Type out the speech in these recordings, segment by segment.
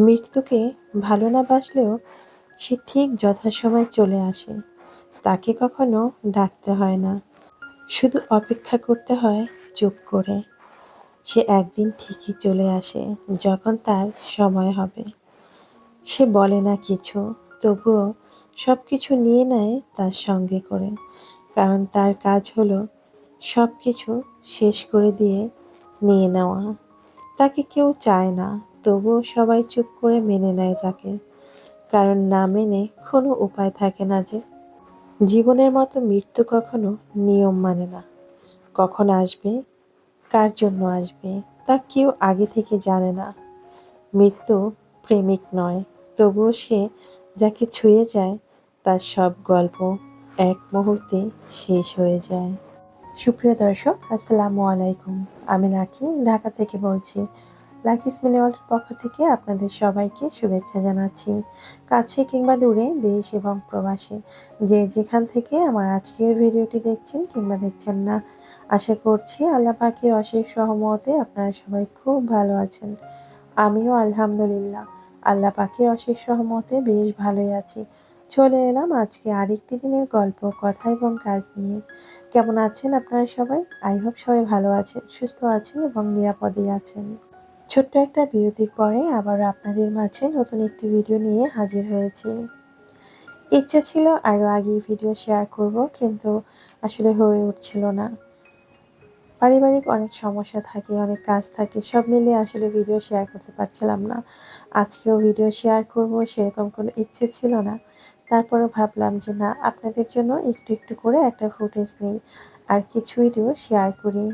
মৃত্যুকে ভালো না বাসলেও সে ঠিক যথাসময়ে চলে আসে। তাকে কখনো ডাকতে হয় না। শুধু অপেক্ষা করতে হয় চুপ করে। সে একদিন ঠিকই চলে আসে, যখন তার সময় হবে। সে বলে না কিছু, তবুও সব কিছু নিয়ে নেয় তার সঙ্গে করে। কারণ তার কাজ হলো সব কিছু শেষ করে দিয়ে নিয়ে নেওয়া। তাকে কেউ চায় না। তবুও সবাই চুপ করে মেনে নেয় তাকে। কারণ না মেনে কোনো উপায় থাকে না যে, জীবনের মতো মৃত্যু কখনো নিয়ম মানে না। কখন আসবে, কার জন্য আসবে, তা কেউ আগে থেকে জানে না। মৃত্যু প্রেমিক নয়, তবুও সে যাকে ছুঁয়ে যায়, তার সব গল্প এক মুহূর্তে শেষ হয়ে যায়। সুপ্রিয় দর্শক, আসসালামু আলাইকুম। আমি নাকি ঢাকা থেকে বলছি লাকি স্মিনেওয়ালের পক্ষ থেকে আপনাদের সবাইকে শুভেচ্ছা জানাচ্ছি। কাছে কিংবা দূরে, দেশ এবং প্রবাসে। যে যেখান থেকে আমার আজকের ভিডিওটি দেখছেন কিংবা দেখছেন না, আশা করছি আল্লাহ পাখির অশেষ সহমতে আপনারা সবাই খুব ভালো আছেন। আমিও আলহামদুলিল্লাহ। আল্লাহ পাখির অশেষ সহমতে বেশ ভালোই আছি। চলে এলাম আজকে আরেকটি দিনের গল্প, কথা এবং কাজ নিয়ে। কেমন আছেন আপনারা সবাই? আই হোপ সবাই ভালো আছেন, সুস্থ আছেন এবং নিরাপদে আছেন। ছোট্ট একটা বিরতির পরে আবার আপনাদের মাঝে নতুন একটি ভিডিও নিয়ে হাজির হয়েছি। ইচ্ছা ছিল আরও আগে ভিডিও শেয়ার করব, কিন্তু আসলে হয়ে উঠছিল না। পারিবারিক অনেক সমস্যা থাকে, অনেক কাজ থাকে, সব মিলিয়ে আসলে ভিডিও শেয়ার করতে পারছিলাম না। আজকেও ভিডিও শেয়ার করব, সেরকম কোনো ইচ্ছে ছিল না। তারপরে ভাবলাম যে না, আপনাদের জন্য একটু একটু করে একটা ফুটেজ নিই, আর কিছু ভিডিও শেয়ার করি।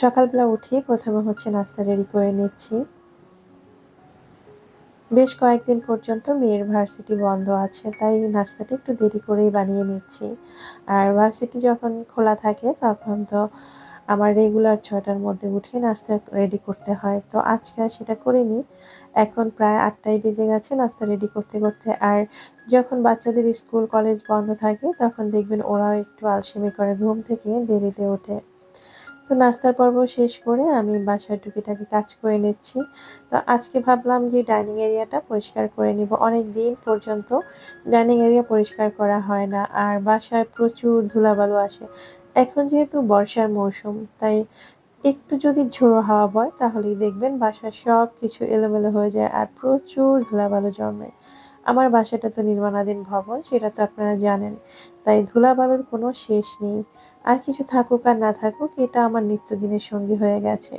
সকালবেলা উঠে প্রথমে হচ্ছে নাস্তা রেডি করে নিচ্ছি। বেশ কয়েকদিন পর্যন্ত মেয়ের ভার্সিটি বন্ধ আছে, তাই নাস্তাটা একটু দেরি করেই বানিয়ে নিচ্ছি। আর ভার্সিটি যখন খোলা থাকে, তখন তো আমার রেগুলার ছটার মধ্যে উঠে নাস্তা রেডি করতে হয়। তো আজকে আর সেটা করিনি, এখন প্রায় আটটায় বেজে গেছে নাস্তা রেডি করতে করতে। আর যখন বাচ্চাদের স্কুল, কলেজ বন্ধ থাকে, তখন দেখবেন ওরাও একটু আলসেমি করে, ঘুম থেকে দেরিতে ওঠে। তো নাস্তার পর্ব শেষ করে আমি বাসার টুকিটাকি কাজ করে নিচ্ছি। তো আজকে ভাবলাম যে ডাইনিং এরিয়াটা পরিষ্কার করে নিব। অনেক দিন পর্যন্ত ডাইনিং এরিয়া পরিষ্কার করা হয় না আর বাসায় প্রচুর ধুলাবালু আসে। এখন যেহেতু বর্ষার মৌসুম, তাই একটু যদি ঝোড়ো হাওয়া বয় তাহলেই দেখবেন বাসার সব কিছু এলোমেলো হয়ে যায় আর প্রচুর ধুলাবালু জন্মে আমার বাসাটা তো নির্মাণাধীন ভবন, সেটা তো আপনারা জানেন, তাই ধুলাবালুর কোনো শেষ নেই। আর কিছু থাকুক আর না থাকুক, এটা আমার নিত্যদিনের সঙ্গী হয়ে গেছে।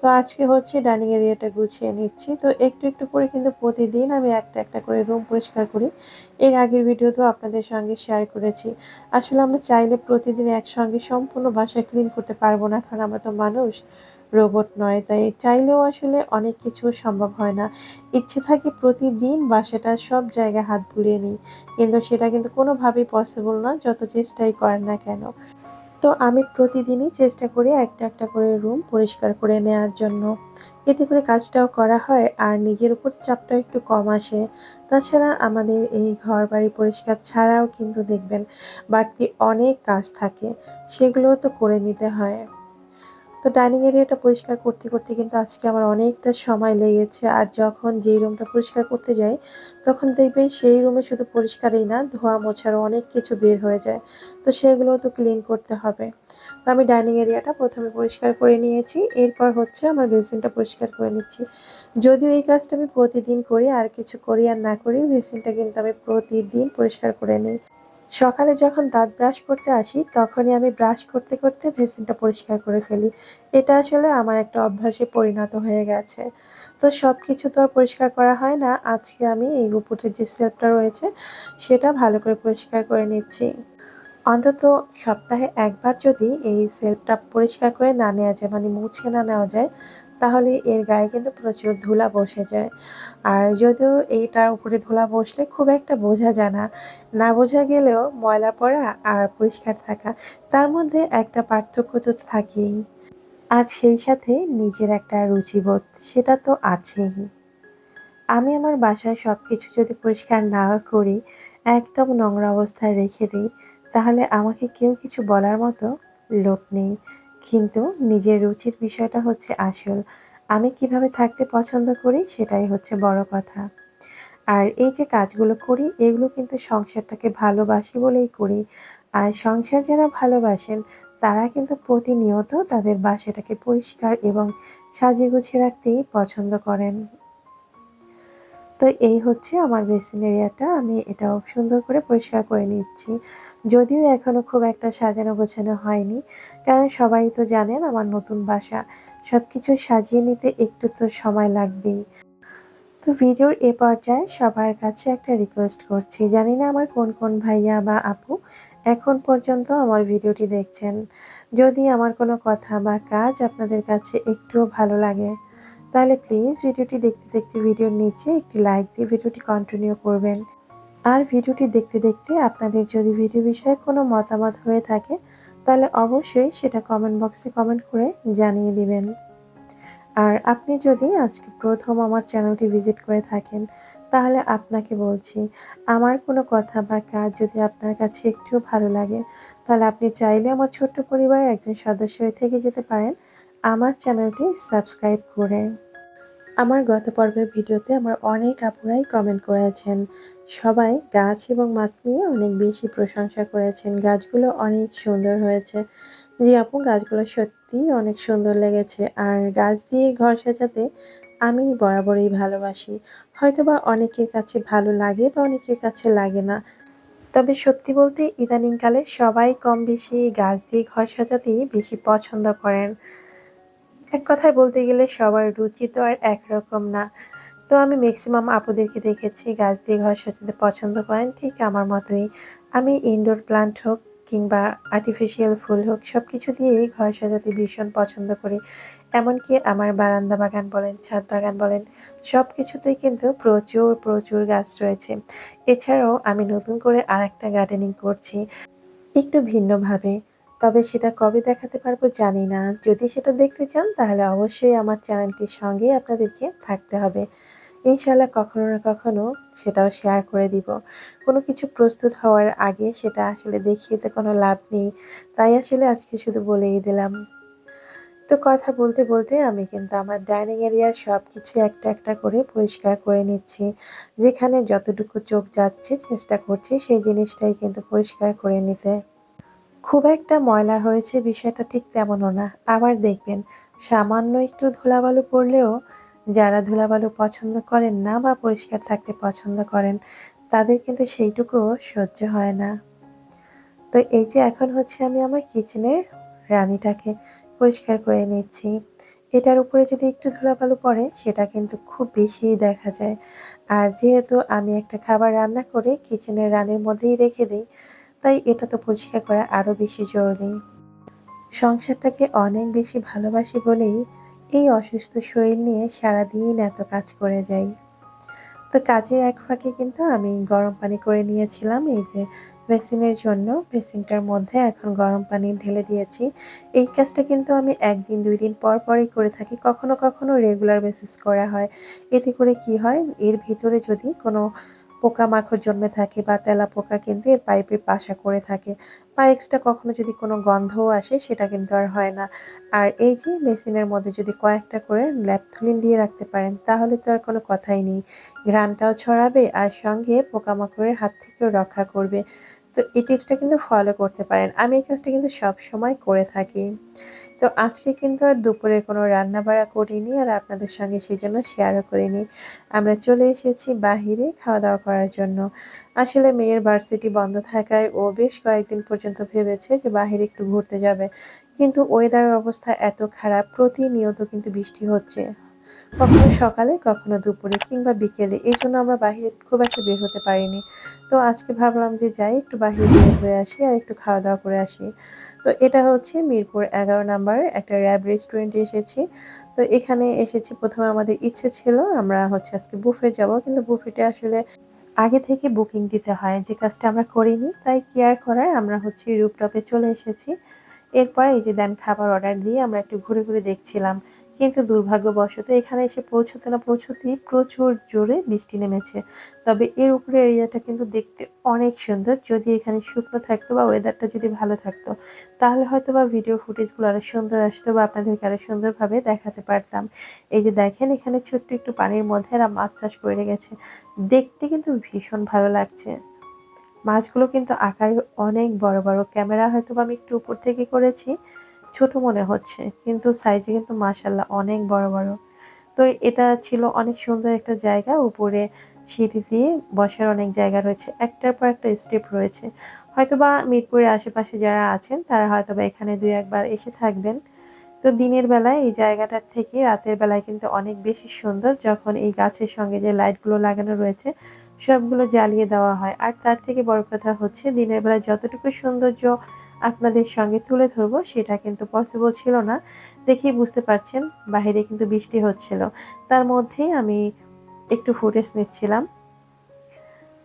তো আজকে হচ্ছে ডাইনিং এরিয়াটা গুছিয়ে নিচ্ছি। তো একটু একটু করে কিন্তু প্রতিদিন আমি একটা একটা করে রুম পরিষ্কার করি। এর আগের ভিডিওতেও আপনাদের সঙ্গে শেয়ার করেছি। আসলে আমরা চাইলে প্রতিদিন একসঙ্গে সম্পূর্ণ বাসা ক্লিন করতে পারব না, কারণ আমরা তো মানুষ। রোবট নয়, তাই চাইলেও আসলে অনেক কিছু সম্ভব হয় না। ইচ্ছে থাকে প্রতিদিন বাসাটা সব জায়গায় হাত বুলিয়ে নিই, কিন্তু সেটা কিন্তু কোনোভাবেই পসিবল না যত চেষ্টাই করেন না কেন। তো আমি প্রতিদিনই চেষ্টা করি একটা একটা করে রুম পরিষ্কার করে নেওয়ার জন্য। এতে করে কাজটাও করা হয়, আর নিজের উপর চাপটাও একটু কম আসে। তাছাড়া আমাদের এই ঘর বাড়ি পরিষ্কার ছাড়াও কিন্তু দেখবেন বাড়তি অনেক কাজ থাকে, সেগুলোও তো করে নিতে হয়। তো ডাইনিং এরিয়াটা পরিষ্কার করতে করতে কিন্তু আজকে আমার অনেকটা সময় লেগেছে। আর যখন যেই রুমটা পরিষ্কার করতে যাই, তখন দেখবেন সেই রুমে শুধু পরিষ্কারই না, ধোয়া মোছারও অনেক কিছু বের হয়ে যায়। তো সেগুলো তো ক্লিন করতে হবে। তো আমি ডাইনিং এরিয়াটা প্রথমে পরিষ্কার করে নিয়েছি। এরপর হচ্ছে আমার বেসিনটা পরিষ্কার করে নিচ্ছি। যদিও এই কাজটা আমি প্রতিদিন করি, আর কিছু করি আর না করি, বেসিনটা কিন্তু আমি প্রতিদিন পরিষ্কার করে নিই। সকালে যখন দাঁত ব্রাশ করতে আসি, তখনই আমি ব্রাশ করতে করতে ভেসিনটা পরিষ্কার করে ফেলি। এটা আসলে আমার একটা অভ্যাসে পরিণত হয়ে গেছে। তো সব কিছু তো আর পরিষ্কার করা হয় না। আজকে আমি এই উপরের যে সেলফটা রয়েছে, সেটা ভালো করে পরিষ্কার করে নিচ্ছি। অন্তত সপ্তাহে একবার যদি এই সেলফটা পরিষ্কার করে না নেওয়া যায় মানে মুছে না নেওয়া যায় তাহলে এর গায়ে কিন্তু প্রচুর ধুলা বসে যায়। আর যদিও এইটার উপরে ধুলা বসলে খুব একটা বোঝা যায় না না বোঝা গেলেও ময়লা পড়া আর পরিষ্কার থাকা, তার মধ্যে একটা পার্থক্য তো থাকেই। আর সেই সাথে নিজের একটা রুচিবোধ, সেটা তো আছেই। আমি আমার বাসায় সব কিছু যদি পরিষ্কার না করি, একদম নোংরা অবস্থায় রেখে দিই, তাহলে আমাকে কেউ কিছু বলার মতো লোক নেই। কিন্তু নিজের রুচির বিষয়টা হচ্ছে আসল। আমি কীভাবে থাকতে পছন্দ করি সেটাই হচ্ছে বড় কথা। আর এই যে কাজগুলো করি, এগুলো কিন্তু সংসারটাকে ভালোবাসি বলেই করি। আর সংসার যারা ভালোবাসেন, তারা কিন্তু প্রতিনিয়ত তাদের বাসাটাকে পরিষ্কার এবং সাজিয়ে গুছিয়ে রাখতেই পছন্দ করেন। তো এই হচ্ছে আমার বেসিন এরিয়াটা। আমি এটাও সুন্দর করে পরিষ্কার করে নিচ্ছি। যদিও এখনও খুব একটা সাজানো গোছানো হয়নি। কারণ সবাই তো জানেন আমার নতুন বাসা। সব কিছু সাজিয়ে নিতে একটু তো সময় লাগবেই। তো ভিডিওর এ পর্যায়ে সবার কাছে একটা রিকোয়েস্ট করছি। জানি না আমার কোন কোন ভাইয়া বা আপু এখন পর্যন্ত আমার ভিডিওটি দেখছেন। যদি আমার কোনো কথা বা কাজ আপনাদের কাছে একটুও ভালো লাগে তাহলে প্লিজ ভিডিওটি দেখতে দেখতে ভিডিওর নিচে একটি লাইক দিয়ে ভিডিওটি কন্টিনিউ করবেন। আর ভিডিওটি দেখতে দেখতে আপনাদের যদি ভিডিও বিষয়ে কোনো মতামত হয়ে থাকে, তাহলে অবশ্যই সেটা কমেন্ট বক্সে কমেন্ট করে জানিয়ে দিবেন। আর আপনি যদি আজকে প্রথম আমার চ্যানেলটি ভিজিট করে থাকেন, তাহলে আপনাকে বলছি, আমার কোনো কথা বা কাজ যদি আপনার কাছে একটু ভালো লাগে, তাহলে আপনি চাইলে আমার ছোট্ট পরিবারের একজন সদস্য হয়ে থেকে যেতে পারেন। আমার চ্যানেলটি সাবস্ক্রাইব করে। আমার গত পর্বের ভিডিওতে আমার অনেক আপুরাই কমেন্ট করেছেন। সবাই গাছ এবং মাছ নিয়ে অনেক বেশি প্রশংসা করেছেন। গাছগুলো অনেক সুন্দর হয়েছে। জি আপু, গাছগুলো সত্যিই অনেক সুন্দর লেগেছে। আর গাছ দিয়ে ঘর সাজাতে আমি বরাবরই ভালোবাসি। হয়তোবা অনেকের কাছে ভালো লাগে বা অনেকের কাছে লাগে না। তবে সত্যি বলতে ইদানিংকালে সবাই কম বেশি গাছ দিয়ে ঘর সাজাতেই বেশি পছন্দ করেন। এক কথায় বলতে গেলে সবার রুচি তো আর একরকম না। তো আমি ম্যাক্সিমাম আপুদেরকে দেখেছি, গাছ দিয়ে ঘর সাজাতে পছন্দ করেন, ঠিক আমার মতোই। আমি ইনডোর প্লান্ট হোক কিংবা আর্টিফিশিয়াল ফুল হোক সব কিছু দিয়েই ঘর সাজাতে ভীষণ পছন্দ করি। এমনকি আমার বারান্দা বাগান বলেন, ছাদ বাগান বলেন সব কিছুতেই কিন্তু প্রচুর প্রচুর গাছ রয়েছে। এছাড়াও আমি নতুন করে আর একটা গার্ডেনিং করছি, একটু ভিন্নভাবে। তবে সেটা কবে দেখাতে পারব জানি না। যদি সেটা দেখতে চান, তাহলে অবশ্যই আমার চ্যানেলটির সঙ্গেই আপনাদেরকে থাকতে হবে। ইনশাল্লাহ কখনো না কখনো সেটাও শেয়ার করে দিব। কোনো কিছু প্রস্তুত হওয়ার আগে সেটা আসলে দেখিয়ে তো কোনো লাভ নেই। তাই আসলে আজকে শুধু বলেই দিলাম। তো কথা বলতে বলতে আমি কিন্তু আমার ডাইনিং এরিয়ার সব কিছু একটা একটা করে পরিষ্কার করে নিচ্ছি। যেখানে যতটুকু চোখ যাচ্ছে, চেষ্টা করছি সেই জিনিসটাই কিন্তু পরিষ্কার করে নিতে। খুব একটা ময়লা হয়েছে বিষয়টা ঠিক তেমনও না। আবার দেখবেন, সামান্য একটু ধুলাবালু পড়লেও যারা ধুলাবালু পছন্দ করেন না বা পরিষ্কার থাকতে পছন্দ করেন, তাদের কিন্তু সেইটুকুও সহ্য হয় না। তো এই যে এখন হচ্ছে আমি আমার কিচেনের রানিটাকে পরিষ্কার করে নিচ্ছি। এটার উপরে যদি একটু ধুলাবালু পড়ে, সেটা কিন্তু খুব বেশি দেখা যায়। আর যেহেতু আমি একটা খাবার রান্না করে কিচেনের রানের মধ্যেই রেখে দিই তাই এটা তো পরিষ্কার করা আরও বেশি জরুরি। সংসারটাকে অনেক বেশি ভালোবাসি বলেই এই অসুস্থ শরীর নিয়ে সারাদিন এত কাজ করে যাই। তো কাজের এক ফাঁকে কিন্তু আমি গরম পানি করে নিয়েছিলাম, এই যে বেসিনের জন্য। বেসিনটার মধ্যে এখন গরম পানি ঢেলে দিয়েছি। এই কাজটা কিন্তু আমি একদিন, দুই দিন পর পরই করে থাকি। কখনো কখনো রেগুলার বেসিস করা হয়। এতে করে কি হয়? এর ভিতরে যদি কোনো পোকামাকড় জন্মে থাকে বা তেলা পোকা কিন্তু এর পাইপে বাসা করে থাকে। এক্সট্রা কখনো যদি কোনো গন্ধও আসে, সেটা কিন্তু আর হয় না। আর এই যে মেশিনের মধ্যে যদি কয়েকটা করে ল্যাপথলিন দিয়ে রাখতে পারেন, তাহলে তো আর কোনো কথাই নেই। ঘ্রানটাও ছড়াবে আর সঙ্গে পোকামাকড়ের হাত থেকেও রক্ষা করবে। তো এই টিপসটা কিন্তু ফলো করতে পারেন। আমি এই কাজটা কিন্তু সব সময় করে থাকি। তো আজকে কিন্তু আর দুপুরে কোনো রান্না বাড়া করিনি আর আপনাদের সঙ্গে সেই জন্য শেয়ারও করিনি। আমরা চলে এসেছি বাহিরে খাওয়া দাওয়া করার জন্য। আসলে মেয়ের ভার্সিটি বন্ধ থাকায় ও বেশ কয়েকদিন পর্যন্ত ভেবেছে যে বাহিরে একটু ঘুরতে যাবে। কিন্তু ওয়েদারের অবস্থা এত খারাপ, প্রতিনিয়ত কিন্তু বৃষ্টি হচ্ছে। কখনো সকালে, কখনো দুপুরে কিংবা বিকেলে। এই জন্য আমরা বাহিরে খুব একটা বের হতে পারিনি। তো আজকে ভাবলাম যে যাই, একটু বাহিরে বের হয়ে আসি আর একটু খাওয়া দাওয়া করে আসি। তো এটা হচ্ছে মিরপুর এগারো নাম্বার একটা র্যাব রেস্টুরেন্টে এসেছি। তো এখানে এসেছি, প্রথমে আমাদের ইচ্ছে ছিল আমরা হচ্ছে আজকে বুফে যাব, কিন্তু বুফেটে আসলে আগে থেকে বুকিং দিতে হয়। যে কাজটা আমরা করিনি, তাই কেয়ার করার? আমরা হচ্ছে রুপটপে চলে এসেছি। এরপর এই যে দেন খাবার অর্ডার দিয়ে আমরা একটু ঘুরে ঘুরে দেখছিলাম। কিন্তু দুর্ভাগ্যবশত এখানে এসে পৌঁছতে না পৌঁছতেই প্রচুর জোরে বৃষ্টি নেমেছে। তবে এর উপরে এরিয়াটা কিন্তু দেখতে অনেক সুন্দর। যদি এখানে শুকনো থাকতো বা ওয়েদারটা যদি ভালো থাকতো, তাহলে হয়তো বা ভিডিও ফুটেজগুলো আরও সুন্দর আসতো বা আপনাদেরকে আরও সুন্দরভাবে দেখাতে পারতাম। এই যে দেখেন, এখানে ছোট্ট একটু পানির মধ্যে এরা মাছ চাষ করে গেছে দেখতে কিন্তু ভীষণ ভালো লাগছে। মাছগুলো কিন্তু আকারে অনেক বড় বড়। ক্যামেরা হয়তো বা আমি একটু উপর থেকে করেছি। ছোট মনে হচ্ছে, কিন্তু সাইজে কিন্তু মাসাল্লাহ অনেক বড় বড়। তো এটা ছিল অনেক সুন্দর একটা জায়গা, উপরে সিঁড়ি দিয়ে বসার অনেক জায়গা রয়েছে, একটার পর একটা স্টেপ রয়েছে। হয়তোবা মিরপুরের আশেপাশে যারা আছেন, তারা হয়তোবা এখানে দুই একবার এসে থাকবেন। তো দিনের বেলায় এই জায়গাটার থেকে রাতের বেলায় কিন্তু অনেক বেশি সুন্দর, যখন এই গাছের সঙ্গে যে লাইটগুলো লাগানো রয়েছে, সবগুলো জ্বালিয়ে দেওয়া হয়। আর তার থেকে বড় কথা হচ্ছে, দিনের বেলায় যতটুকু সৌন্দর্য আপনাদের সঙ্গে তুলে ধরবো, সেটা কিন্তু পসিবল ছিল না। দেখেই বুঝতে পারছেন বাহিরে কিন্তু বৃষ্টি হচ্ছিল। তার মধ্যেই আমি একটু ফুটেজ নিচ্ছিলাম।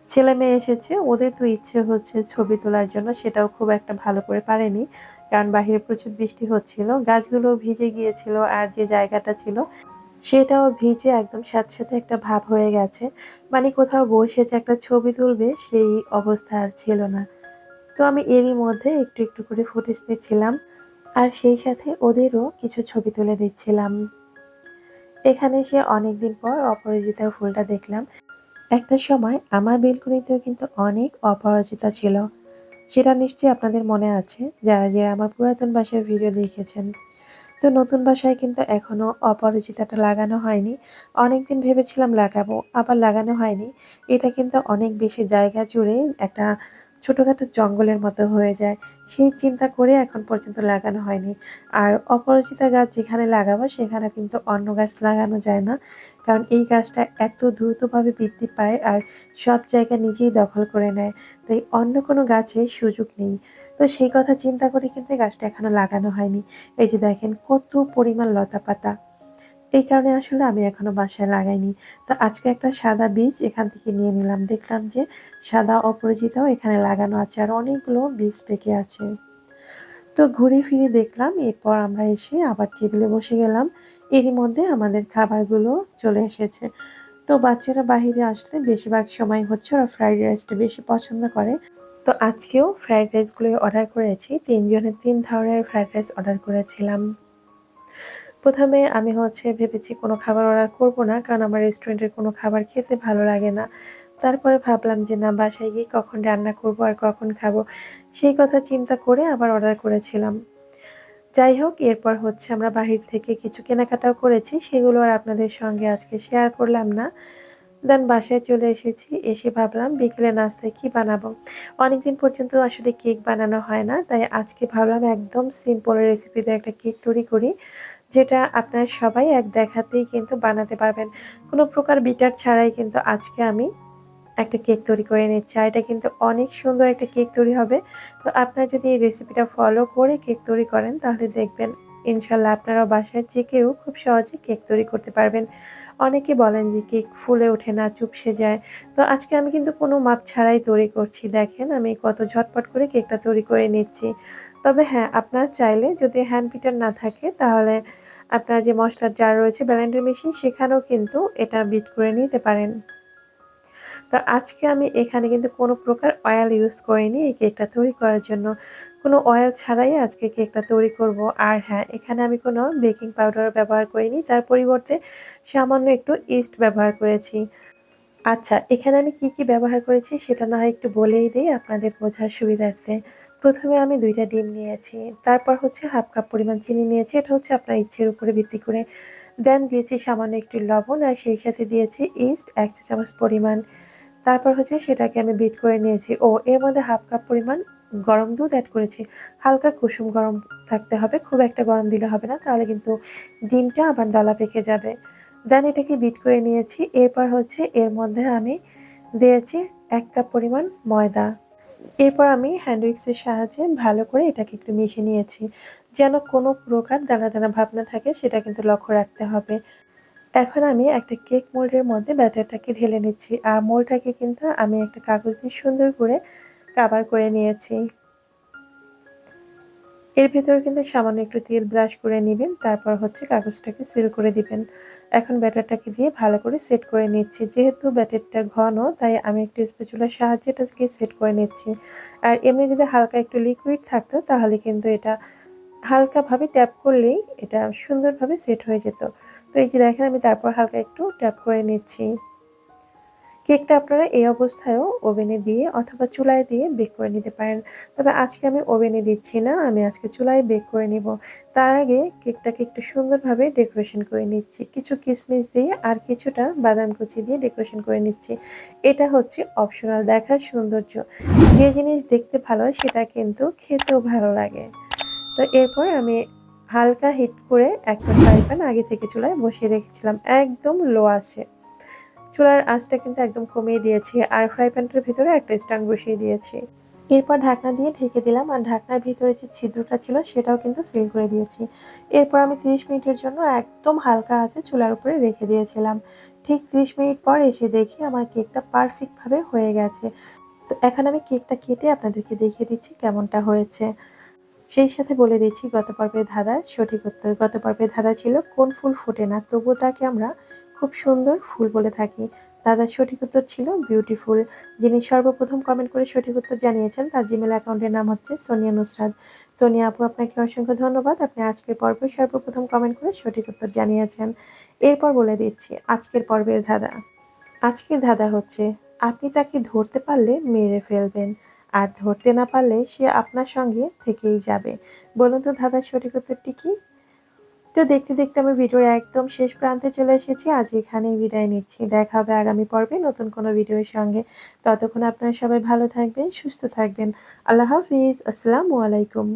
ছেলে মেয়ে এসেছে, ওদের তো ইচ্ছে হচ্ছে ছবি তোলার জন্য, সেটাও খুব একটা ভালো করে পারেনি, কারণ বাহিরে প্রচুর বৃষ্টি হচ্ছিল। গাছগুলো ভিজে গিয়েছিল, আর যে জায়গাটা ছিল, সেটাও ভিজে একদম সাথে সাথে একটা ভাব হয়ে গেছে। মানে কোথাও বসে যে একটা ছবি তুলবে, সেই অবস্থা আর ছিল না। তো আমি এরই মধ্যে একটু একটু করে ফুটেজ দিচ্ছিলাম, আর সেই সাথে ওদেরও কিছু ছবি তুলে দিচ্ছিলাম। এখানে সে অনেকদিন পর অপরাজিতার ফুলটা দেখলাম। একটা সময় আমার বেলকুনিতেও কিন্তু অনেক অপরাজিতা ছিল। সেটা নিশ্চয়ই আপনাদের মনে আছে, যারা যারা আমার পুরাতন বাসার ভিডিও দেখেছেন। তো নতুন বাসায় কিন্তু এখনও অপরাজিতাটা লাগানো হয়নি। অনেকদিন ভেবেছিলাম লাগাবো, আবার লাগানো হয়নি। এটা কিন্তু অনেক বেশি জায়গা জুড়ে একটা ছোটোখাটো জঙ্গলের মতো হয়ে যায়। সেই চিন্তা করে এখন পর্যন্ত লাগানো হয়নি। আর অপরাজিতা গাছ যেখানে লাগাবো, সেখানে কিন্তু অন্য গাছ লাগানো যায় না। কারণ এই গাছটা এত দ্রুতভাবে বৃদ্ধি পায় আর সব জায়গা নিজেই দখল করে নেয়। তাই অন্য কোনো গাছের সুযোগ নেই। তো সেই কথা চিন্তা করে কিন্তু গাছটা এখনও লাগানো হয়নি। এই যে দেখেন কত পরিমাণ লতা পাতা এই কারণে আসলে আমি এখনও বাসায় লাগাইনি। তো আজকে একটা সাদা বীজ এখান থেকে নিয়ে নিলাম। দেখলাম যে সাদা অপরাজিতাও এখানে লাগানো আছে আর অনেকগুলো বীজ পেকে আছে। তো ঘুরে ফিরে দেখলাম, এরপর আমরা এসে আবার টেবিলে বসে গেলাম। এরই মধ্যে আমাদের খাবারগুলো চলে এসেছে। তো বাচ্চারা বাহিরে আসলে বেশিরভাগ সময় হচ্ছে ওরা ফ্রাইড রাইসটা বেশি পছন্দ করে। তো আজকেও ফ্রাইড রাইসগুলো অর্ডার করেছি। তিনজনের তিন ধরনের ফ্রাইড রাইস অর্ডার করেছিলাম। প্রথমে আমি হচ্ছে ভেবেছি কোনো খাবার অর্ডার করব না, কারণ আমার রেস্টুরেন্টের কোনো খাবার খেতে ভালো লাগে না। তারপরে ভাবলাম যে না, বাসায় গিয়ে কখন রান্না করব আর কখন খাব, সেই কথা চিন্তা করে আবার অর্ডার করেছিলাম। যাই হোক, এরপর হচ্ছে আমরা বাহির থেকে কিছু কেনাকাটাও করেছি, সেগুলো আর আপনাদের সঙ্গে আজকে শেয়ার করলাম না। দেন বাসায় চলে এসেছি, এসে ভাবলাম বিকেলে নাস্তায় কি বানাবো? অনেকদিন পর্যন্ত আসলে কেক বানানো হয় না, তাই আজকে ভাবলাম একদম সিম্পল রেসিপিতে একটা কেক তৈরি করি। যেটা আপনার সবাই এক দেখাতেই কিন্তু বানাতে পারবেন। কোনো প্রকার বিটার ছাড়াই কিন্তু আজকে আমি একটা কেক তৈরি করে নিচ্ছি। আর এটা কিন্তু অনেক সুন্দর একটা কেক তৈরি হবে। তো আপনারা যদি এই রেসিপিটা ফলো করে কেক তৈরি করেন, তাহলে দেখবেন ইনশাল্লাহ আপনারাও বাসায় যে কেউ খুব সহজে কেক তৈরি করতে পারবেন। অনেকে বলেন যে কেক ফুলে ওঠে না, চুপসে যায়। তো আজকে আমি কিন্তু কোনো মাপ ছাড়াই তৈরি করছি। দেখেন আমি কত ঝটপট করে কেকটা তৈরি করে নিচ্ছি। তবে হ্যাঁ আপনারা চাইলে যদি হ্যান্ড পিটার না থাকে, তাহলে আপনার যে মশলার জার রয়েছে ব্যালেন্ডার মেশিন সেখানেও কিন্তু এটা বিট করে নিতে পারেন। তো আজকে আমি এখানে কিন্তু কোনো প্রকার অয়েল ইউজ করিনি এই কেকটা তৈরি করার জন্য। কোনো অয়েল ছাড়াই আজকে কেকটা তৈরি করব। আর হ্যাঁ এখানে আমি কোনো বেকিং পাউডার ব্যবহার করিনি, তার পরিবর্তে সামান্য একটু ইস্ট ব্যবহার করেছি। আচ্ছা এখানে আমি কি কি ব্যবহার করেছি সেটা না হয় একটু বলেই দিই আপনাদের বোঝার সুবিধার্থে। প্রথমে আমি দুইটা ডিম নিয়েছি, তারপর হচ্ছে হাফ কাপ পরিমাণ চিনি নিয়েছি, এটা হচ্ছে আপনার ইচ্ছের উপরে ভিত্তি করে। দেন দিয়েছি সামান্য একটু লবণ আর সেই সাথে দিয়েছি ইস্ট এক চা চামচ পরিমাণ। তারপর হচ্ছে সেটাকে আমি বিট করে নিয়েছি। ও, এর মধ্যে হাফ কাপ পরিমাণ গরম দুধ অ্যাড করেছি। হালকা কুসুম গরম থাকতে হবে, খুব একটা গরম দিলে হবে না, তাহলে কিন্তু ডিমটা আবার দলা পেকে যাবে। দেন এটাকে বিট করে নিয়েছি, এরপর হচ্ছে এর মধ্যে আমি দিয়েছি এক কাপ পরিমাণ ময়দা। এরপর আমি হ্যান্ডউইক্সের সাহায্যে ভালো করে এটাকে একটু মিশে নিয়েছি। যেন কোনো প্রকার দানা দানা ভাবনা থাকে, সেটা কিন্তু লক্ষ্য রাখতে হবে। এখন আমি একটা কেক মোল্ডের মধ্যে ব্যাটারটাকে ঢেলে নিচ্ছি। আর মোল্ডটাকে কিন্তু আমি একটা কাগজ দিয়ে সুন্দর করে কাভার করে নিয়েছি। এর ভেতরে কিন্তু সামান্য একটু তেল ব্রাশ করে নিবেন, তারপর হচ্ছে কাগজটাকে সিল করে দিবেন। এখন ব্যাটারটাকে দিয়ে ভালো করে সেট করে নিচ্ছি। যেহেতু ব্যাটারটা ঘন, তাই আমি একটু স্পেচুলার সাহায্যে এটাকে সেট করে নিচ্ছি। আর এমনি যদি হালকা একটু লিকুইড থাকতো, তাহলে কিন্তু এটা হালকাভাবে ট্যাপ করলেই এটা সুন্দরভাবে সেট হয়ে যেত। তো এই যে দেখেন, আমি তারপর হালকা একটু ট্যাপ করে নিচ্ছি। কেকটা আপনারা এই অবস্থায়ও ওভেনে দিয়ে অথবা চুলায় দিয়ে বেক করে নিতে পারেন। তবে আজকে আমি ওভেনে দিচ্ছি না, আমি আজকে চুলায় বেক করে নিব। তার আগে কেকটাকে একটু সুন্দরভাবে ডেকোরেশন করে নিচ্ছি। কিছু কিশমিশ দিয়ে আর কিছুটা বাদাম কুচি দিয়ে ডেকোরেশন করে নিচ্ছি। এটা হচ্ছে অপশনাল দেখার সৌন্দর্য। যে জিনিস দেখতে ভালো সেটা কিন্তু খেতেও ভালো লাগে। তো এরপর আমি হালকা হিট করে একটা ফ্রাই প্যান আগে থেকে চুলায় বসিয়ে রেখেছিলাম, একদম লো আছে চুলার আঁচটা কিন্তু একদম কমিয়ে দিয়েছি আর ফ্রাই প্যানটার ভিতরে একটা স্ট্যান্ড বসিয়ে দিয়েছি। এরপর ঢাকনা দিয়ে ঢেকে দিলাম আর ঢাকনার ভিতরে যে ছিদ্রটা ছিল সেটাও কিন্তু সিল করে দিয়েছি। এরপর আমি 30 মিনিটের জন্য একদম হালকা আছে চুলার উপরে রেখে দিয়েছিলাম। ঠিক 30 মিনিট পর এসে দেখি আমার কেকটা পারফেক্টভাবে হয়ে গেছে। তো এখন আমি কেকটা কেটে আপনাদেরকে দেখিয়ে দিচ্ছি কেমনটা হয়েছে। সেই সাথে বলে দিচ্ছি, গত পর্বের ধাঁধার সঠিক উত্তর। গত পর্বের ধাঁধা ছিল, কোন ফুল ফোটে না? তবুও তাকে আমরা খুব সুন্দর ফুল বলে থাকি। দাদার সঠিক উত্তর ছিল বিউটিফুল যিনি সর্বপ্রথম কমেন্ট করে সঠিক উত্তর জানিয়েছেন, তার জিমেল অ্যাকাউন্টের নাম হচ্ছে সোনিয়া নুসরাত। সোনিয়া আপু, আপনাকে অসংখ্য ধন্যবাদ। আপনি আজকের পর্বে সর্বপ্রথম কমেন্ট করে সঠিক উত্তর জানিয়েছেন। এরপর বলে দিচ্ছি, আজকের পর্বের ধাঁধা। আজকের ধাঁধা হচ্ছে, আপনি তাকে ধরতে পারলে মেরে ফেলবেন, আর ধরতে না পারলে সে আপনার সঙ্গে থেকেই যাবে। বলুন তো ধাঁধার সঠিক উত্তরটি কি? তো দেখতে দেখতে আমি ভিডিওর একদম শেষ প্রান্তে চলে এসেছি। আজ এখানেই বিদায় নিচ্ছি। দেখা হবে আগামী পর্বে নতুন কোনো ভিডিওর সঙ্গে। ততক্ষণ আপনারা সবাই ভালো থাকবেন, সুস্থ থাকবেন। আল্লাহ হাফিজ। আসসালামু আলাইকুম।